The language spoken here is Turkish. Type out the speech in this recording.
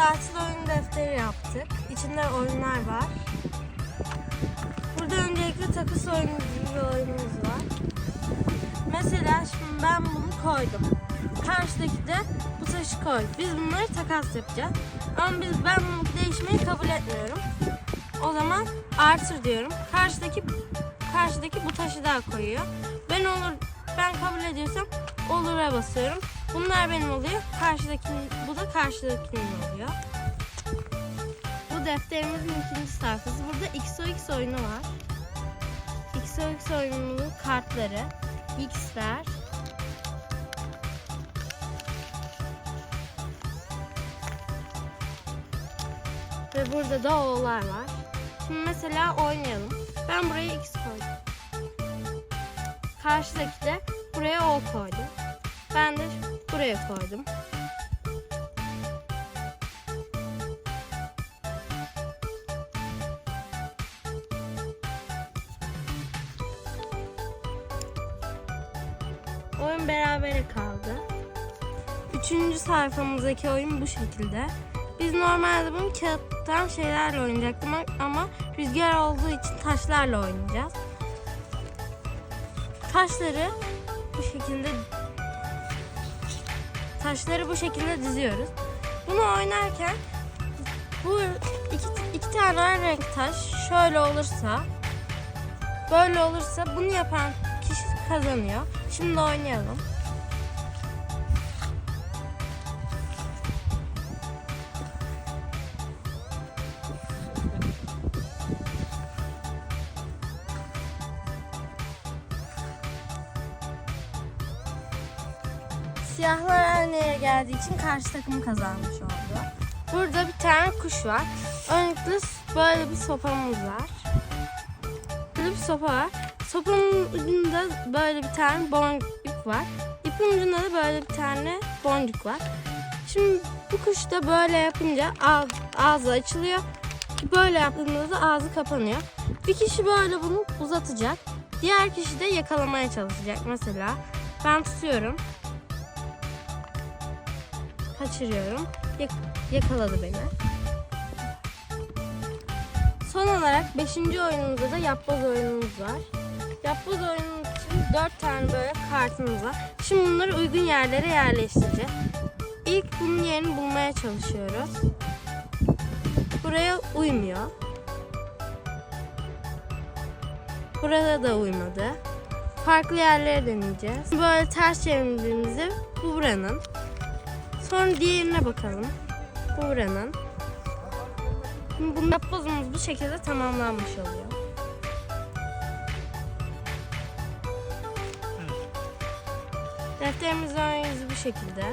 tatil oyun defteri yaptık. İçinde oyunlar var. Burada öncelikle bir oyunumuz var. Mesela şimdi ben bunu koydum. Karşıdaki de bu taşı koy. Biz bunları takas yapacağız. Ama biz ben bunu değişmeyi kabul etmiyorum. O zaman artır diyorum. Karşıdaki karşıdaki bu taşı daha koyuyor. Ben olur ben kabul ediyorsam olur'a basıyorum. Bunlar benim oluyor. Karşıdakinin bu da karşıdakinin oluyor. Bu defterimizin ikinci sayfası. Burada XOX oyunu var. XOX oyununun kartları. X'ler. Ve burada da O'lar var. Şimdi mesela oynayalım. Ben buraya X koydum. Karşıdaki de buraya O koydu. Ben de buraya koydum. Oyun berabere kaldı. Üçüncü sayfamızdaki oyun bu şekilde. Biz normalde bunu kağıttan şeylerle oynayacaktık ama rüzgar olduğu için taşlarla oynayacağız. Taşları bu şekilde taşları bu şekilde diziyoruz. Bunu oynarken bu iki, iki tane aynı renk taş şöyle olursa böyle olursa bunu yapan kişi kazanıyor. Şimdi oynayalım. Siyahlar aynı yere geldiği için karşı takım kazanmış oldu. Burada bir tane kuş var. Öncelikle böyle bir sopamız var. Böyle bir sopa var. Sopanın ucunda böyle bir tane boncuk var. İpin ucunda da böyle bir tane boncuk var. Şimdi bu kuş da böyle yapınca ağ- ağzı açılıyor. Böyle yaptığında da ağzı kapanıyor. Bir kişi böyle bunu uzatacak. Diğer kişi de yakalamaya çalışacak. Mesela ben tutuyorum. Kaçırıyorum. Yak- yakaladı beni. Son olarak 5. oyunumuzda da yapboz oyunumuz var. Yapboz oyunu için 4 tane böyle kartımız var. Şimdi bunları uygun yerlere yerleştireceğiz. İlk bunun yerini bulmaya çalışıyoruz. Buraya uymuyor. Burada da uymadı. Farklı yerlere deneyeceğiz. Böyle ters çevirdiğimizde bu buranın. Sonra diğerine bakalım. Bu buranın. Şimdi yapbozumuz bu şekilde tamamlanmış oluyor. Defterimizin ön yüzü bu şekilde.